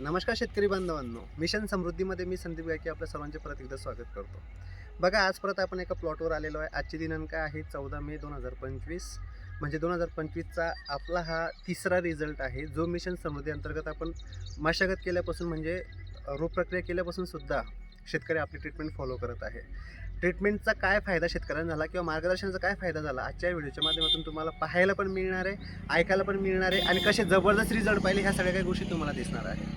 नमस्कार शेतकरी बांधवांनो. मिशन समृद्धीमध्ये मी संदीप गायकी आपल्या सर्वांचे परत एकदा स्वागत करतो. बघा आज परत आपण एका प्लॉटवर आलेलो आहे. आजची दिनांक आहे चौदा मे दोन हजार पंचवीस. म्हणजे दोन हजार पंचवीसचा आपला हा तिसरा रिझल्ट आहे. जो मिशन समृद्धी अंतर्गत आपण मशागत केल्यापासून म्हणजे अ, रोगप्रक्रिया केल्यापासून सुद्धा शेतकरी आपली ट्रीटमेंट फॉलो करत आहे. ट्रीटमेंटचा काय फायदा शेतकऱ्यांना झाला किंवा मार्गदर्शनाचा काय फायदा झाला? आजच्या व्हिडिओच्या माध्यमातून तुम्हाला पाहायला पण मिळणार आहे ऐकायला पण मिळणार आहे आणि कसे जबरदस्त रिझल्ट पाहिले ह्या सगळ्या काही गोष्टी तुम्हाला दिसणार आहे.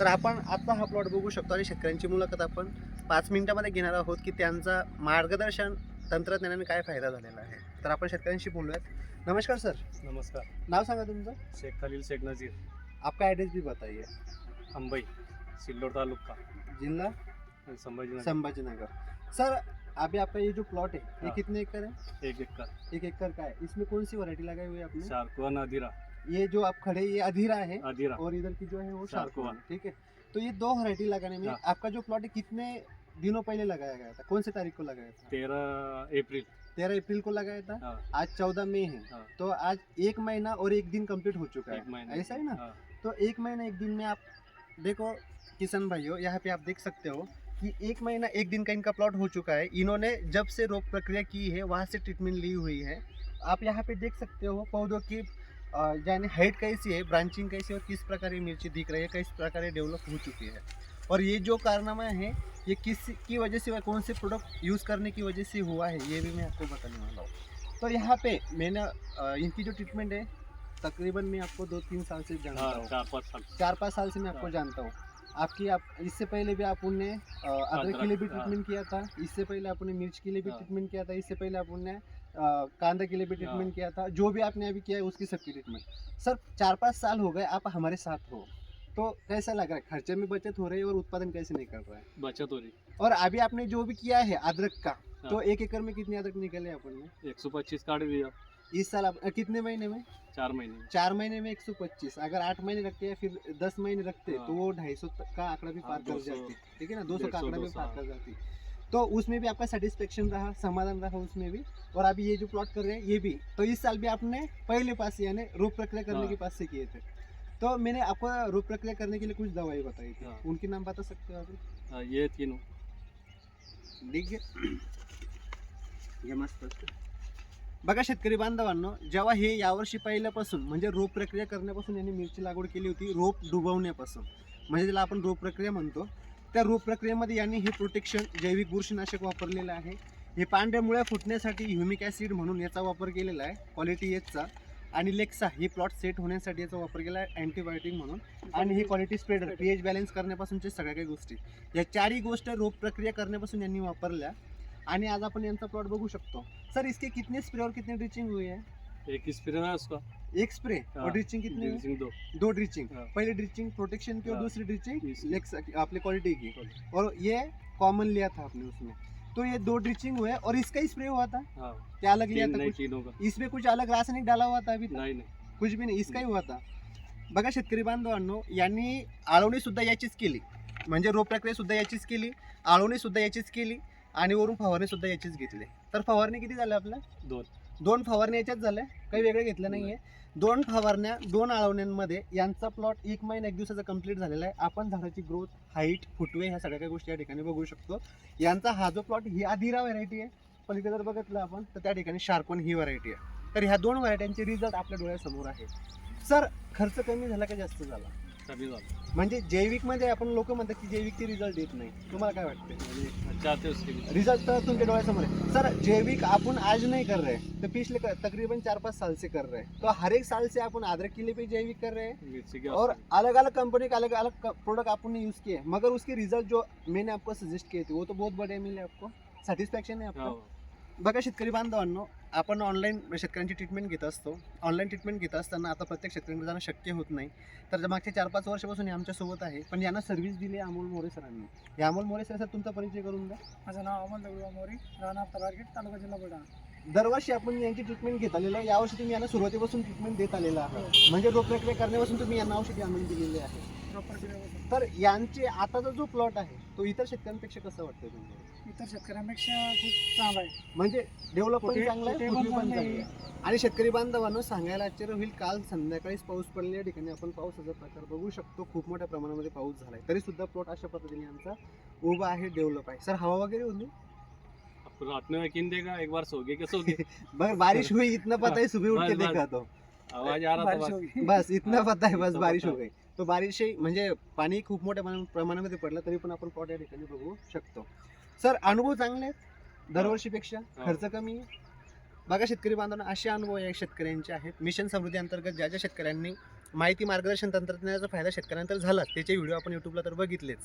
तर आपण आता हा प्लॉट बघू शकतो आणि शेतकऱ्यांची मुलाखत आपण पाच मिनिटामध्ये घेणार आहोत की त्यांचा मार्गदर्शन तंत्रज्ञानाने काय फायदा झालेला आहे. तर आपण शेतकऱ्यांशी बोलूयात. नमस्कार सर. नमस्कार. नाव सांगा तुमचं? शेख खलील शेख नजीर. आपका एड्रेस भी बताइए. अंबई सिल्लोड तालुका. जिला संभाजीनगर. संभाजीनगर. सर अभी आपका ये जो प्लॉट है ये। कितने एकड़ है? एक एकर. एक एकड़ का है इसमें कौन सी वैरायटी लगाई हुई है आपने? शारकुआन अधीरा ये जो आप खड़े ये अधीरा है अधीरा। और इधर की जो है वो। शार्कवान ठीक है? तो ये दो वैरायटी लगाने में हाँ। आपका जो प्लॉट है कितने दिनों पहले लगाया गया था? कौन से तारीख को लगाया था? तेरह अप्रैल। तेरह अप्रैल को लगाया था? हाँ, आज चौदह मई है। हाँ, तो आज एक महीना और एक दिन कंप्लीट हो चुका है। ऐसा है ना? तो एक महीना एक दिन में आप देखो किसान भाइयों यहाँ पे आप देख सकते हो कि एक महीना एक दिन का इनका प्लॉट हो चुका है। इन्होंने जब से रोग प्रक्रिया की है वहाँ से ट्रीटमेंट ली हुई है। आप यहाँ पे देख सकते हो पौधों की यानी हाइट कैसी है ब्रांचिंग कैसी है और किस प्रकार ये मिर्ची दिख रही है किस प्रकार ये डेवलप हो चुकी है और ये जो कारनामा है ये किस की वजह से कौन से प्रोडक्ट यूज़ करने की वजह से हुआ है ये भी मैं आपको बताने वाला हूँ तो यहाँ पे मैंने इनकी जो ट्रीटमेंट है तकरीबन मैं आपको दो तीन साल से जानता हाँ, हूँ चार पाँच साल चार पाँच साल से मैं आपको हाँ। जानता हूँ आपकी आप इससे पहले भी आप उनने अदरक के लिए भी हाँ। ट्रीटमेंट किया था इससे पहले आपने मिर्च के लिए भी हाँ। ट्रीटमेंट किया था इससे पहले आप अ, कांदा के लिए भी ट्रीटमेंट हाँ। किया था जो भी आपने अभी किया है उसकी सबकी ट्रीटमेंट सर चार पाँच साल हो गए आप हमारे साथ हो। तो कैसा लग रहा है? खर्चे में बचत हो रही है और उत्पादन कैसे नहीं कर रहा है? बचत हो रही। और अभी आपने जो भी किया है अदरक का तो हाँ। एक एकड़ में कितनी अदरक निकले अपन ने एक सौ पच्चीस काट दिया। इस साल आप कितने महीने में? चार महीने चार महीने में 125 अगर आठ महीने रखते हैं फिर दस महीने रखते हाँ। तो वो ढाई सौ का आंकड़ा भी हाँ, पार कर 200, जाती। ठीक है ना? दो सौ का आंकड़ा भी पार हाँ। कर जाती। तो उसमें भी आपका सेटिस्फेक्शन रहा समाधान रहा उसमें भी। और अभी ये जो प्लॉट कर रहे हैं ये भी। तो इस साल भी आपने पहले पास से यानी रोग प्रक्रिया करने। के पास से किए थे। तो मैंने आपको रोग प्रक्रिया करने के लिए कुछ दवाई बताई थी। उनके नाम बता सकते हो अभी ये तीनों आहे हे मस्त बघा शेतकरी बांधवांनो जेव्हा हे यावर्षी पहिल्यापासून म्हणजे रोप प्रक्रिया करण्यापासून यांनी मिरची लागवड केली होती रोप डुबवण्यापासून. म्हणजे त्याला आपण रोप प्रक्रिया म्हणतो त्या रोप प्रक्रियेमध्ये यांनी हे प्रोटेक्शन जैविक बुरशीनाशक वापरलेलं आहे. हे पांढऱ्या मुळ्या फुटण्यासाठी ह्युमिक ॲसिड म्हणून याचा वापर केलेला आहे क्वालिटी एचचा आणि लेक्सा हे प्लॉट सेट होण्यासाठी याचा वापर केला आहे अँटीबायोटिक म्हणून. आणि हे quality spreader P H balance करण्यापासूनच्या सगळ्या काही गोष्टी. या चारही गोष्ट रोप प्रक्रिया करण्यापासून यांनी वापरल्या. आणि आज आपण यांचा प्लॉट बघू शकतो. सर इसके कितने स्प्रे और कितने ड्रिचिंग हुई है? एक स्प्रे है उसका. एक स्प्रे और हाँ, ड्रिचिंग कितने? ड्रिचिंग दो. दो ड्रिचिंग हाँ, पहले ड्रिचिंग प्रोटेक्शन की और हाँ, दूसरी ड्रिचिंग इसकी। आपने क्वालिटी की। और ये कॉमन लिया था आपने उसमें। तो ये दो ड्रिचिंग हुए और इसका ही स्प्रे हुआ था? हाँ. क्या अलग लिया था इसमें कुछ अलग रासायनिक डाला हुआ था अभी नहीं नहीं. कुछ भी नाही इसकाही होता बघा शेतकरी बांधवांनो यांनी आळवणी सुद्धा याचीच केली. म्हणजे रोप प्रक्रिया सुद्धा याचीच केली आळवणी सुद्धा याचीच केली आणि वरून फवारणी सुद्धा याचीच घेतली. तर फवारणी किती झाल्या आपल्या? दोन. दोन फवारण्या याच्याच झाल्या. काही वेगळं घेतलं नाहीये. दोन फवारण्या दोन आळवण्यांमध्ये यांचा प्लॉट एक महिना एक दिवसाचा कंप्लीट झालेला आहे. आपण झाडाची ग्रोथ हाईट फुटवे ह्या सगळ्या काही गोष्टी या ठिकाणी बघू शकतो. यांचा हा जो प्लॉट ही आधिरा व्हरायटी आहे. पलीकडे जर बघितलं आपण तर त्या ठिकाणी शार्कोन ही व्हरायटी आहे. तर ह्या दोन व्हरायट्यांचे रिझल्ट आपल्या डोळ्यासमोर आहे. सर खर्च कमी झाला का जास्त झाला? म्हणजे जैविकमध्ये आपण लोक म्हणतात की जैविकचे रिझल्ट देत नाही. तुम्हाला काय वाटतं म्हणजे उसके भी रिज़ल्ट डोळ्यासमोर है सर जैविक अपन आज नहीं कर रहे. तो पिछले क- तकरीबन चार पाँच साल से कर रहे. हैं तो हर एक साल से अपन अदरक के लिए भी जैविक कर रहे हैं? मिर्ची के और अलग अलग कंपनी के अलग अलग प्रोडक्ट आपने यूज़ किए मगर उसके रिज़ल्ट जो मैंने आपको सजेस्ट किए थे वो तो बहुत बड़े मिले आपको. सॅटिस्फॅक्शन आहे भी- आपको? हाँ. बघा शेतकरी बांधवांनो आपण ऑनलाईन शेतकऱ्यांची ट्रीटमेंट घेत असतो. ऑनलाईन ट्रीटमेंट घेत असताना आता प्रत्येक शेतकऱ्यांकडे जाणं शक्य होत नाही. तर मागच्या चार पाच वर्षापासून हे आमच्यासोबत आहे. पण यांना सर्व्हिस दिली अमोल मोरे सरांनी. हे अमोल मोरे सर सर तुमचा परिचय करून द्या. माझं नाव अमोल दगडू मोरी राहणार तलारगेट तालुका जिल्हा बुलढाणा. दरवर्षी आपण यांची ट्रीटमेंट घेत आलेलो आहे. यावर्षी तुम्ही यांना सुरुवातीपासून ट्रीटमेंट देत आलेला आहात. म्हणजे रोग प्रक्रिया करण्यापासून तुम्ही यांना औषधी आणून दिलेली आहे. तर यांचे आताचा जो प्लॉट आहे तो इतर शेतकऱ्यांपेक्षा कसं वाटतं तुम्हाला? इतर शेतकऱ्यांपेक्षा खूप चांगला आहे. म्हणजे डेव्हलप पण कुठे- चांगलं आहे कुठे फुटवी पण पण चांगली चांगली आहे. आणि शेतकरी बांधवांनो सांगायला आश्चर्य होईल काल संध्याकाळीच पाऊस पडलेल्या ठिकाणी आपण पावसाचा प्रकार बघू शकतो. खूप मोठ्या प्रमाणामध्ये पाऊस झालाय. तरी सुद्धा प्लॉट अशा पद्धतीने आमचा उभा आहे डेव्हलप आहे. सर हवा वगैरे होती? आपको रात में यकीन देगा एक बार सो गए क्या सो गए बस बारिश हुई इतना पता है. सुबह उठ के बस, बस. देखा तो. आवाज आ रहा था बारिश बस. होगी बस इतना पता है बस इतना बारिश पता. हो गई तो बारिश ही म्हणजे पाणी खूप मोठ्या प्रमाण- प्रमाणामध्ये पडलं तरी पण आपण प्लॉट या ठिकाणी बघू शकतो. सर अनुभव चांगले आहेत? दरवर्षीपेक्षा हो. खर्च कमी आहे? बघा शेतकरी बांधवांना असे अनुभव या शेतकऱ्यांचे आहेत. मिशन समृद्धी अंतर्गत ज्या ज्या शेतकऱ्यांनी माहिती मार्गदर्शन तंत्रज्ञानाचा फायदा शेतकऱ्यांना तर झालाच. त्याचे व्हिडिओ आपण युट्यूबला तर बघितलेच.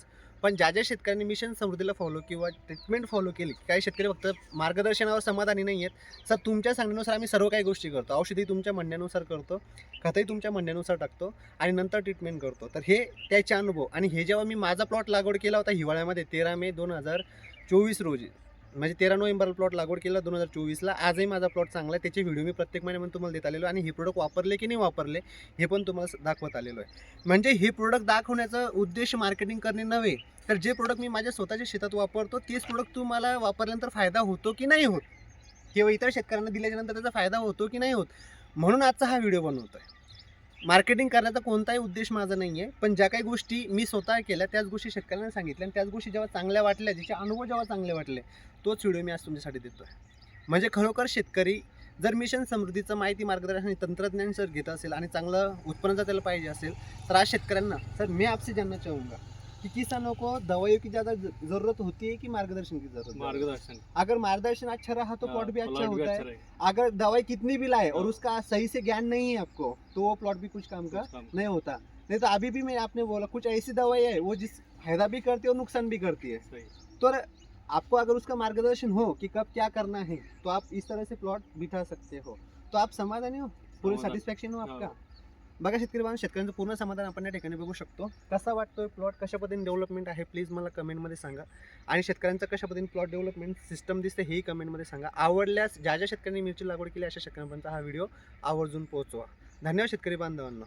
पण ज्या ज्या शेतकऱ्यांनी मिशन समृद्धीला फॉलो किंवा ट्रीटमेंट फॉलो केली काही शेतकरी फक्त मार्गदर्शनावर समाधानी नाही आहेत. सर तुमच्या सांगण्यानुसार आम्ही सर्व काही गोष्टी करतो. औषधी तुमच्या म्हणण्यानुसार करतो खतही तुमच्या म्हणण्यानुसार टाकतो आणि नंतर ट्रीटमेंट करतो. तर हे त्याचे अनुभव. आणि हे जेव्हा मी माझा प्लॉट लागवड केला होता हिवाळ्यामध्ये तेरा मे दोन हजार चोवीस रोजी. म्हणजे तेरा नोव्हेंबरला प्लॉट लागवड केला दोन हजार चोवीसला. आजही माझा प्लॉट चांगला आहे. त्याचे व्हिडिओ मी प्रत्येक महिन्यामध्ये तुम्हाला देत आलेलो आणि हे प्रोडक्ट वापरले की नाही वापरले हे पण तुम्हाला दाखवत आलेलो आहे. म्हणजे हे प्रोडक्ट दाखवण्याचा उद्देश मार्केटिंग करणे नव्हे तर जे प्रोडक्ट मी माझ्या स्वतःच्या शेतात वापरतो तेच प्रोडक्ट तुम्हाला वापरल्यानंतर फायदा होतो की नाही होत? किंवा इतर शेतकऱ्यांना दिल्याच्यानंतर त्याचा फायदा होतो की नाही होत? म्हणून आजचा हा व्हिडिओ बनवतो आहे मार्केटिंग करण्याचा कोणताही उद्देश माझा नाही आहे पण ज्या काही गोष्टी मी स्वतः केल्या त्याच गोष्टी शेतकऱ्यांना सांगितल्या आणि त्याच गोष्टी जेव्हा चांगल्या वाटल्या ज्याचे अनुभव जेव्हा चांगले वाटले तोच व्हिडिओ मी आज तुमच्यासाठी देतो आहे म्हणजे खरोखर शेतकरी जर मिशन समृद्धीचं माहिती मार्गदर्शन आणि तंत्रज्ञान जर घेत असेल आणि चांगलं उत्पन्न जर त्याला पाहिजे असेल तर आज शेतकऱ्यांना सर मी आपसे ज्यांना चाहूंगा. कि किसानों को दवाइयों की ज़्यादा ज़रूरत होती है कि मार्गदर्शन की ज़रूरत मार्गदर्शन। अगर मार्गदर्शन अच्छा रहा तो हाँ, प्लॉट भी अच्छा होता है। अगर दवाई कितनी भी लाए और हाँ। उसका सही से ज्ञान नहीं है आपको तो वो प्लॉट भी कुछ काम का नहीं होता। नहीं तो अभी भी मैं आपने बोला कुछ ऐसी दवाई है वो जिस फ़ायदा भी करती है और नुकसान भी करती है। सही। तो आपको अगर उसका मार्गदर्शन हो कि कब क्या करना है तो आप इस तरह से प्लॉट बिठा सकते हो। तो आप समाधानी हो? पूरे सेटिस्फेक्शन हो आपका? हो. बघा शेतकरी बांधव शेतकऱ्यांचं पूर्ण समाधान आपण या ठिकाणी बघू शकतो. कसा वाटतोय प्लॉट कशा पद्धतीने डेव्हलपमेंट आहे? प्लीज मला कमेंटमध्ये सांगा. आणि शेतकऱ्यांचं कशा पद्धतीने प्लॉट डेव्हलपमेंट सिस्टम दिसते हेही कमेंटमध्ये सांगा. आवडल्यास ज्या ज्या शेतकऱ्यांनी मिरची लागवड केली अशा शेतकऱ्यांपर्यंत हा व्हिडिओ आवर्जून पोहोचवा. धन्यवाद शेतकरी बांधवांना.